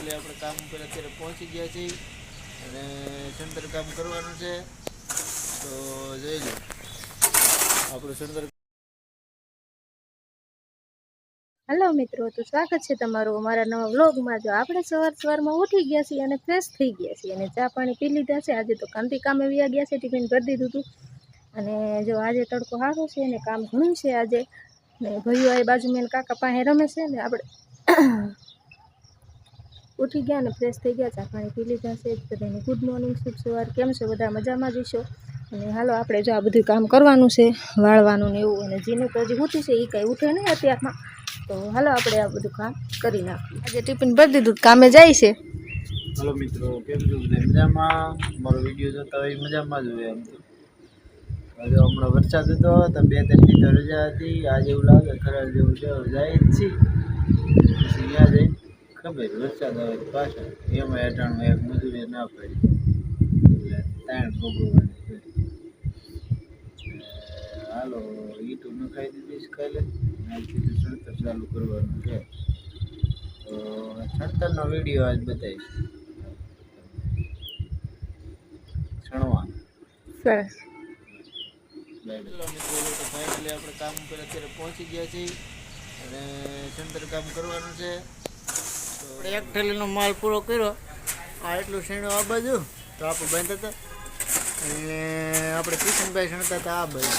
Finally આપણે કામ ઉપર અત્યારે પહોંચી ગયા છીએ અને સુંદર કામ કરવાનું છે. તો જોઈ લો. આપણું સુંદર હેલો મિત્રો, તો સ્વાગત છે તમારું અમારા નવા વ્લોગમાં. જો આપણે સવાર સવારમાં ઉઠી ગયા છીએ અને ફ્રેશ થઈ ગયા છીએ અને ચા પાણી પી લીધા છે. આજે તો કાંતિ કામે વ્યા ગયા છે, ટિફિન ભરી દીધું હતું અને જો આજે તડકો સારો છે અને કામ ઘણું છે આજે. ને ભાઈઓ એ બાજુમાં મેં કાકા પાસે રમે છે ને આપણે ઉઠી ગયા ને ફ્રેશ થઈ ગયા, ચા પાણી પી લીધા છે. બધાને ગુડ મોર્નિંગ શુભ સવાર. કેમ છે? બધા મજામાં જઈશો અને હાલો, આપણે જો આ બધું કામ કરવાનું છે, વાળવાનું ને એવું. અને જીનું તો હજી ઉઠી છે એ કાંઈ ઉઠે નહીં અત્યારમાં તો હાલો, આપણે આ બધું કામ કરી નાખીએ. આજે ટિફિન ભરી દીધું, કામે જાય છે. હલો મિત્રો, કેમ છો? મજામાં? મારો વીડિયો જોતા હોય મજામાં જ હોય એમ તો. હવે હમણાં વરસાદ હતો, તો બે ત્રણ તો રજા હતી. આજે એવું લાગે ખરા જેવું છે જાય જ છીએ ત્યાં જઈને ખબર વરસાદ આવે પાછા. એમાં અટાણું એક મજૂરી ના પડી. એટલે તાણ ભોગવવાની હાલો ઈટું નખાઈ દીધી છે કાલે. આજથી સણતર ચાલુ કરવાનું છે. તો સણતરનો વીડિયો આજ બતાવીશ. છણવાનો સરસ. આપણે કામ ઉપર અત્યારે પહોંચી ગયા છીએ. અને સંતર કામ કરવાનું છે. આપણે એક થેલીનો માલ પૂરો કર્યો. આ એટલું શેણો આ બાજુ. તો આપણે બંધ હતા અને આપણે કિશનભાઈ શણતા હતા આ બાજુ.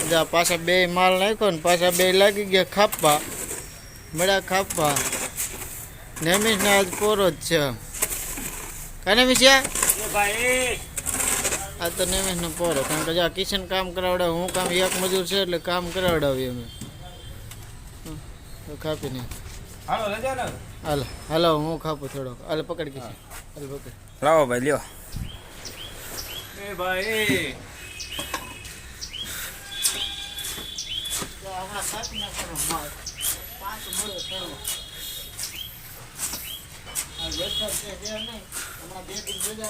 બધા પાછા બે માલ નાખ્યો ને પાછા બે લાગી ગયા ખાપવા મળ્યા ખાપવા નેમિશના આજ પોરો જ છે. કાને મિશ્યા આ તો નેમિશનો પોરો. કારણ કે જો કિશન કામ કરાવડે હું કામ એક મજૂર છે એટલે કામ કરાવડાવીએ અમે. હમ, તો રજા હાલો હાલો હું ખાપું થોડોક. હાલો પકડ કે હાલો પકડ. લાવો ભાઈ લ્યો. હમણાં ભાઈ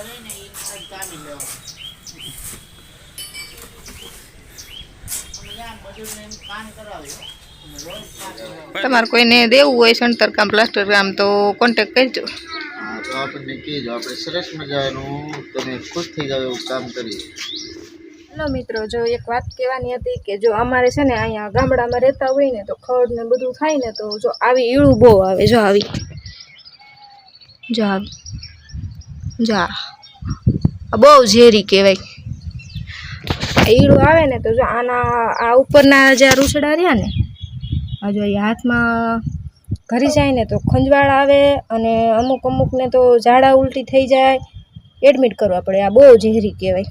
રહી ને એ કામ કરાવ્યું તમારે કોઈને દેવું હોય સણતર કામ પ્લાસ્ટર કામ તો કોન્ટેક કરજો. હા તો આપણને કહેજો આપણે સરસ મજાનું તમે ખુશ થઈ જાવ એવું કામ કરીએ. હેલો મિત્રો જો એક વાત કહેવાની હતી કે જો અમારે છે ને અહીંયા ગામડામાં રહેતા હોય ને તો ખડ ને બધું થાય ને તો જો આવી ઈળું બહુ આવે જો આવી. જો આવી. જો આ. બહુ ઝેરી કહેવાય. આ ઈળું આવે ને તો જો આના આ ઉપરના જે રૂસડા રહ્યા ને આ જો એ હાથમાં ઘરી જાય ને તો ખંજવાળ આવે અને અમુક અમુકને તો ઝાડા ઉલટી થઈ જાય. એડમિટ કરવા પડે આ બહુ ઝેરી કહેવાય.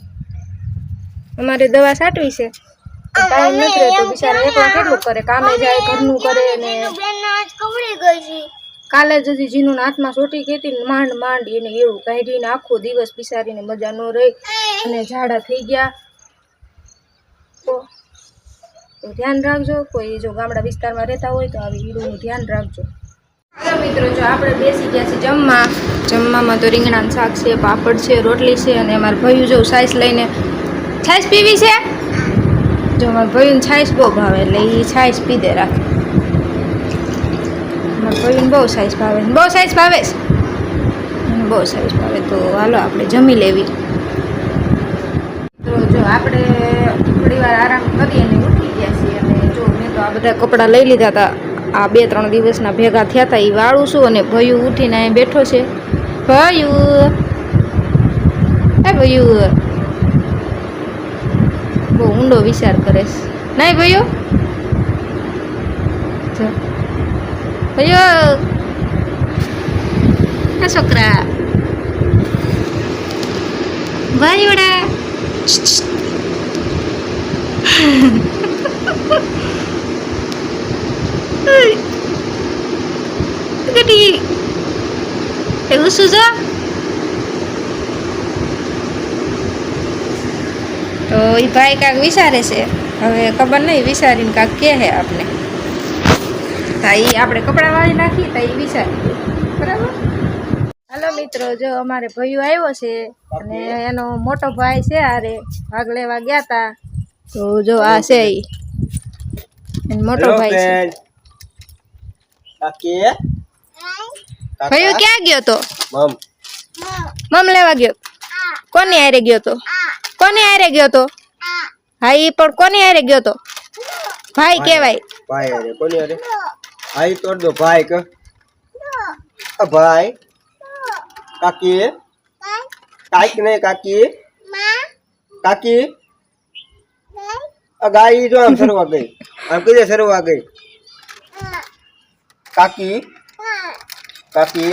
અમારે દવા સાટવી છે. ટાઈમ નથી રહેતો બિચારા એકલા કેટલું કરે? કામે જાય ઘરનું કરે ને. કાલે જ હજી જીનું હાથમાં સોટી ગઈ માંડ માંડ એને એવું કાઢીને આખો દિવસ પિસારીને મજા ન રહી. અને ઝાડા થઈ ગયા. તો ધ્યાન રાખજો, કોઈ જો ગામડા વિસ્તારમાં રહેતા હોય તો આવી હીરોનું ધ્યાન રાખજો. મિત્રો, જો આપણે બેસી ગયા છીએ જમવા, જમવામાં તો રીંગણાનું શાક છે, પાપડ છે, રોટલી છે અને અમારા ભાઈઓ જો છાશ લઈને, છાશ પીવી છે? જો અમારા ભયું છાશ બહુ ભાવે, એટલે એ છાશ પી દે રાખે. અમારા ભાઈઓને બહુ સાઈઝ ભાવે બહુ સાઈઝ ભાવે છે? બહુ છાશ ભાવે, તો હાલો આપણે જમી લેવી. તો જો આપણે થોડી વાર આરામ કરીએ ઉઠી ગયા છીએ અને જો મેં તો આ બધા કપડાં લઈ લીધા હતા. આ બે ત્રણ દિવસના ભેગા થયા હતા, એ વાળું છું અને ભયું ઉઠીને અહીં બેઠો છે. ભયું. એ ભયું. બહુ ઊંડો વિચાર કરે છે. નહીં ભયો? ભયો. આ છોકરા. ભાઈ વડા ગટી એવું શું જો તો એ ભાઈ કાંક વિચારે છે હવે ખબર નહીં વિચારીને કાંક કહે છે આપણે હા એ આપણે કપડાં વાળી નાખીએ તો એ વિચારી બરાબર હાલો મિત્રો, જો અમારે ભાઈઓ આવ્યો છે, અને એનો મોટો ભાઈ છે આરે ભાગ લેવા ગયા તા. તો જો આ છે મોટો ભાઈ છે કાકી ભાઈ ક્યાં ગયો તો મમ મમ લેવા ગયો કોની હારે ગયો તો કોની હારે ગયો તો હા ઈ પણ કોની હારે ગયો તો ભાઈ કહેવાય ભાઈ અરે કોની અરે આઈ તોડ દો ભાઈ કે આ ભાઈ કાકી કાઈક નહીં કાકી કાકી આ ગાય જો આમ સરવા ગઈ આમ કીધે સરવા ગઈ કાકી? કાકી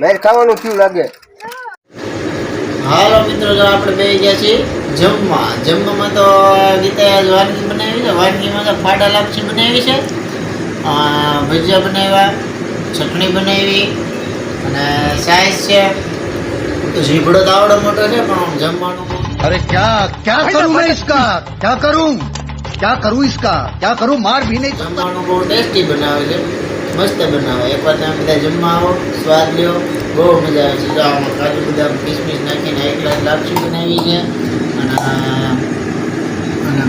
મેર ખાવાનું કેવું લાગે. હાલો મિત્રો, જો આપણે બે ગયા છીએ જમવા. જમવામાં તો ગીતા આજ વાનગી બનાવી છે. વાનગીમાં તો ફાડા લાપસી બનાવી છે. ભજીયા બનાવ્યા, ચટણી બનાવી અને સાઈઝ છે. તો ઝીભડો તો આવડો મોટો છે, પણ જમવાનું अरे क्या क्या करूं मैं इसका क्या करूं क्या करूं इसका क्या करूं मार भी नहीं જમવાનું બહુ ટેસ્ટી બનાવે છે મસ્ત બનાવે એકવાર તમે બધા જમવા આવો સ્વાદ લ્યો બહુ મજા આવે છે જો આમાં કાજુ બદામ કિસમિસ નાખીને એક ગ્લાસ લાપસી બનાવી છે અને અને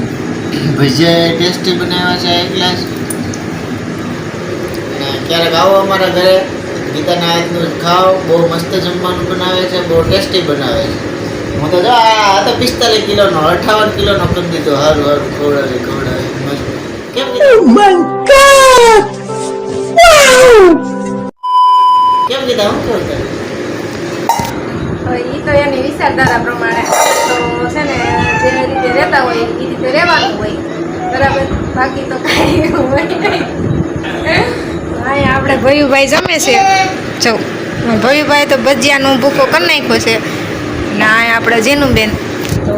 ભજીયા ટેસ્ટી બનાવ્યા છે એક ગ્લાસ અને ક્યારેક આવો અમારા ઘરે ગીતાના હાથનું ખાઓ બહુ મસ્ત જમવાનું બનાવે છે બહુ ટેસ્ટી બનાવે છે હું તો જો આ આ તો પિસ્તાલીસ કિલોનો અઠાવન કિલોનો કરી દીધો. હારું હારું ખવડાવે ખવડાવે કેમ કેમ કીધા હું કેવું તને? એ તો એની વિચારધારા પ્રમાણે. તો છે ને જે રીતે રહેતા હોય એ રીતે રહેવાનું હોય. બરાબર? બાકી તો કાંઈ હોય નહીં. અહીંયા આપણે ભયુભાઈ જમે છે. જો ભયુભાઈ તો ભજીયાનો ભૂકો કરી નાખ્યો છે. ને આપણે આપણે જેનુબેન. તો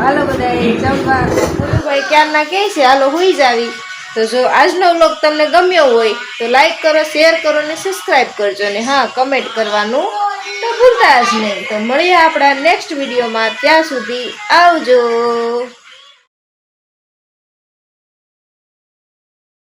હાલો બધા જમવા. ભયુભાઈ ક્યારના કહે છે? હાલો હોઈ જ આવી તો જો આજનો વ્લોગ તમને ગમ્યો હોય, તો લાઈક કરો, શેર કરો ને સબસ્ક્રાઈબ કરજો. ને હા, કમેન્ટ કરવાનું તો ભૂલતા જ નહીં. તો મળીએ આપણા નેક્સ્ટ વિડીયોમાં. ત્યાં સુધી આવજો.